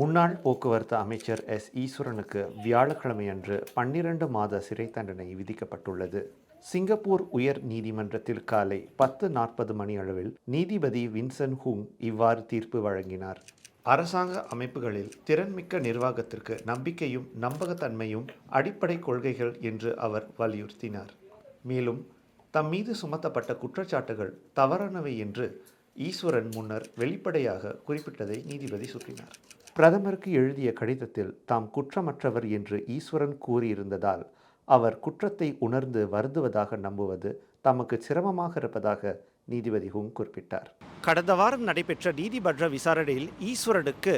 முன்னாள் போக்குவரத்து அமைச்சர் எஸ். ஈஸ்வரனுக்கு வியாழக்கிழமையன்று பன்னிரண்டு மாத சிறை தண்டனை விதிக்கப்பட்டுள்ளது. சிங்கப்பூர் உயர் நீதிமன்றத்தில் காலை பத்து நாற்பது மணி அளவில் நீதிபதி வின்சன் ஹூங் இவ்வாறு தீர்ப்பு வழங்கினார். அரசாங்க அமைப்புகளில் திறன்மிக்க நிர்வாகத்திற்கு நம்பிக்கையும் நம்பகத்தன்மையும் அடிப்படை கொள்கைகள் என்று அவர் வலியுறுத்தினார். மேலும் தம் மீது சுமத்தப்பட்ட குற்றச்சாட்டுகள் தவறானவை என்று ஈஸ்வரன் முன்னர் வெளிப்படையாக குறிப்பிட்டதை நீதிபதி சுட்டினார். பிரதமருக்கு எழுதிய கடிதத்தில் தாம் குற்றமற்றவர் என்று ஈஸ்வரன் கூறியிருந்ததால் அவர் குற்றத்தை உணர்ந்து வருந்துவதாக நம்புவது தமக்கு சிரமமாக இருப்பதாக நீதிபதி ஹூங் குறிப்பிட்டார். கடந்த வாரம் நடைபெற்ற நீதிமன்ற விசாரணையில் ஈஸ்வரனுக்கு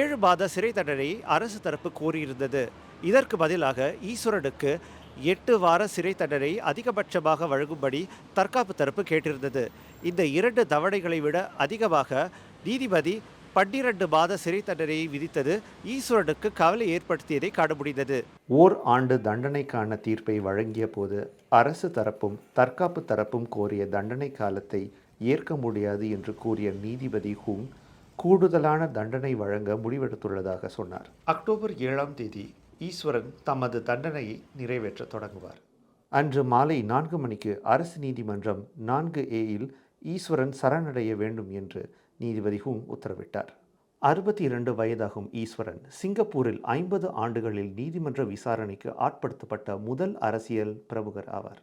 ஏழு மாத சிறை தண்டனை அரசு தரப்பு கோரியிருந்தது. இதற்கு பதிலாக ஈஸ்வரனுக்கு எட்டு வார சிறை தண்டனை அதிகபட்சமாக வழங்கும்படி தற்காப்பு தரப்பு கேட்டிருந்தது. இந்த இரண்டு தவணைகளை விட அதிகமாக நீதிபதி பன்னிரண்டு மாத சிறை தண்டனையை விதித்தது ஈஸ்வரனுக்கு கவலை ஏற்படுத்தியதை காண முடிந்தது. ஓர் ஆண்டு தண்டனைக்கான தீர்ப்பை வழங்கிய போது அரசு தரப்பும் தற்காப்பு தரப்பும் கோரிய தண்டனை காலத்தை ஏற்க முடியாது என்று கூறிய நீதிபதி ஹூங் கூடுதலான தண்டனை வழங்க முடிவெடுத்துள்ளதாக சொன்னார். அக்டோபர் ஏழாம் தேதி ஈஸ்வரன் தமது தண்டனையை நிறைவேற்ற தொடங்குவார். அன்று மாலை நான்கு மணிக்கு அரசு நீதிமன்றம் நான்கு ஏயில் ஈஸ்வரன் சரணடைய வேண்டும் என்று நீதிபதி ஹூங் உத்தரவிட்டார். அறுபத்தி இரண்டு வயதாகும் ஈஸ்வரன் சிங்கப்பூரில் ஐம்பது ஆண்டுகளில் நீதிமன்ற விசாரணைக்கு ஆட்படுத்தப்பட்ட முதல் அரசியல் பிரமுகர் ஆவார்.